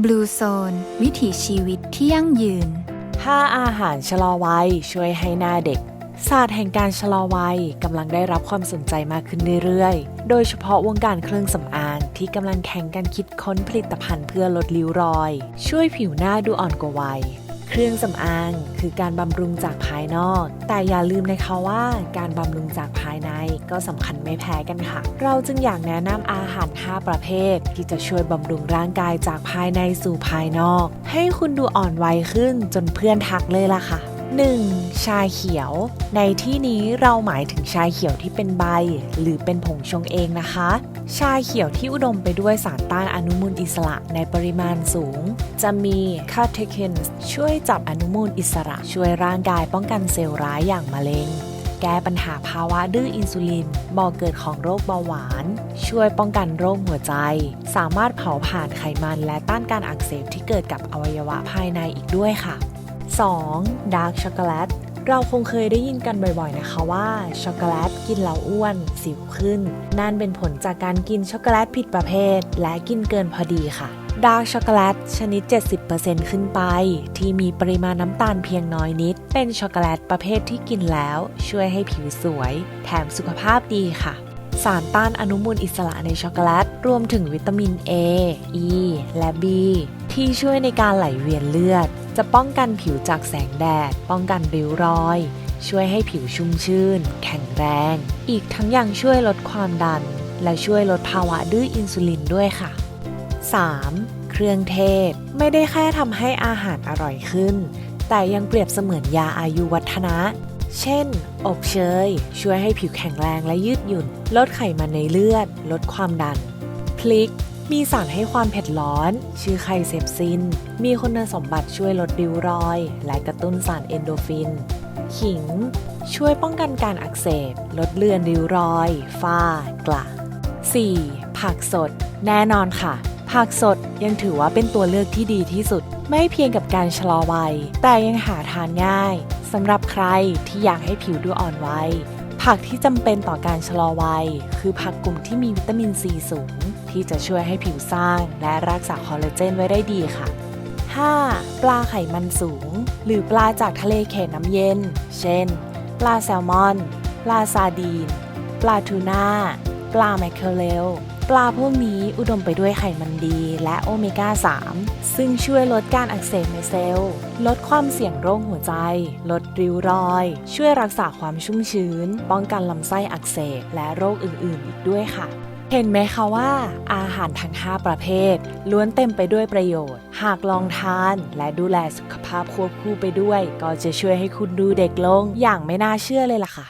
บลูโซนวิถีชีวิตที่ยั่งยืน 5 อาหารชะลอวัย ช่วยให้หน้าเด็ก ศาสตร์แห่งการชะลอวัยกำลังได้รับความสนใจมากขึ้นเรื่อยๆ โดยเฉพาะวงการเครื่องสำอางที่กำลังแข่งกันคิดค้นผลิตภัณฑ์เพื่อลดริ้วรอย ช่วยผิวหน้าดูอ่อนกว่าวัย เครื่องสำอางคือการบำรุงจากภายนอก แต่อย่าลืมนะคะว่าการบำรุงจากภายในก็สำคัญไม่แพ้กันค่ะ เราจึงอยากแนะนำอาหาร 5 ประเภท ที่จะช่วยบำรุงร่างกายจากภายในสู่ภายนอก ให้คุณดูอ่อนวัยขึ้นจนเพื่อนทักเลยล่ะค่ะ 1. ชาเขียว ในที่นี้เราหมายถึงชาเขียวที่เป็นใบ หรือเป็นผงชงเองนะคะ ชาเขียวที่อุดมไปด้วยสารต้านอนุมูลอิสระในปริมาณสูง จะมีคาเทเคนช่วยจับอนุมูลอิสระ ช่วยร่างกายป้องกันเซลล์ร้ายอย่างมะเร็งแก้ปัญหาภาวะดื้ออินซูลินบ่อเกิดของโรคเบาหวาน ช่วยป้องกันโรคหัวใจ สามารถเผาผลาญไขมันและต้านการอักเสบที่เกิดกับอวัยวะภายในอีกด้วยค่ะ 2. ดาร์กช็อกโกแลตเราคงเคยได้ยินกันบ่อยๆนะคะว่าช็อกโกแลตกินแล้วอ้วนสิวขึ้น นั่นเป็นผลจากการกินช็อกโกแลตผิดประเภท และกินเกินพอดีค่ะดาร์กช็อกโกแลตชนิด 70%ขึ้นไป ที่มีปริมาณน้ำตาลเพียงน้อยนิด เป็นช็อกโกแลตประเภทที่กินแล้ว ช่วยให้ผิวสวย แถมสุขภาพดีค่ะ สารต้านอนุมูลอิสระในช็อกโกแลต รวมถึงวิตามิน A E และ B ที่ช่วยในการไหลเวียนเลือด จะป้องกันผิวจากแสงแดด ป้องกันริ้วรอย ช่วยให้ผิวชุ่มชื่น แข็งแรง อีกทั้งยังช่วยลดความดัน และช่วยลดภาวะดื้ออินซูลินด้วยค่ะ 3. เครื่องเทศไม่ได้แค่ทำให้อาหารอร่อยขึ้น แต่ยังเปรียบเสมือนยาอายุวัฒนะ เช่น อบเชย ช่วยให้ผิวแข็งแรงและยืดหยุ่น ลดไขมันในเลือด ลดความดัน พลิก มีสารให้ความเผ็ดร้อน ชื่อไคเซปซิน มีคุณสมบัติช่วยลดริ้วรอย และกระตุ้นสารเอนโดฟิน ขิง ช่วยป้องกันการอักเสบ ลดเลือนริ้วรอย ฝ้ากระ 4. ผักสด แน่นอนค่ะ ผักสดยังถือว่าเป็นตัวเลือกที่ดีที่สุด ไม่เพียงกับการชะลอวัย แต่ยังหาทานง่ายสำหรับใครที่อยากให้ผิวดูอ่อนวัยผักที่จำเป็นต่อการชะลอวัย คือผักกลุ่มที่มีวิตามินซีสูง ที่จะช่วยให้ผิวสร้างและรักษาคอลลาเจนไว้ได้ดีค่ะ 5. ปลาไขมันสูง หรือปลาจากทะเลเขตน้ำเย็น เช่น ปลาแซลมอน ปลาซาดีน ปลาทูน่า ปลาแมคเคอเรลปลาพวกนี้อุดมไปด้วยไขมันดีและโอเมก้า 3 ซึ่งช่วยลดการอักเสบในเซลล์ ลดความเสี่ยงโรคหัวใจ ลดริ้วรอย ช่วยรักษาความชุ่มชื้น ป้องกันลำไส้อักเสบและโรคอื่นๆ อีกด้วยค่ะ เห็นไหมคะว่า อาหารทั้ง 5 ประเภท ล้วนเต็มไปด้วยประโยชน์ หากลองทานและดูแลสุขภาพควบคู่ไปด้วย ก็จะช่วยให้คุณดูเด็กลงอย่างไม่น่าเชื่อเลยล่ะค่ะ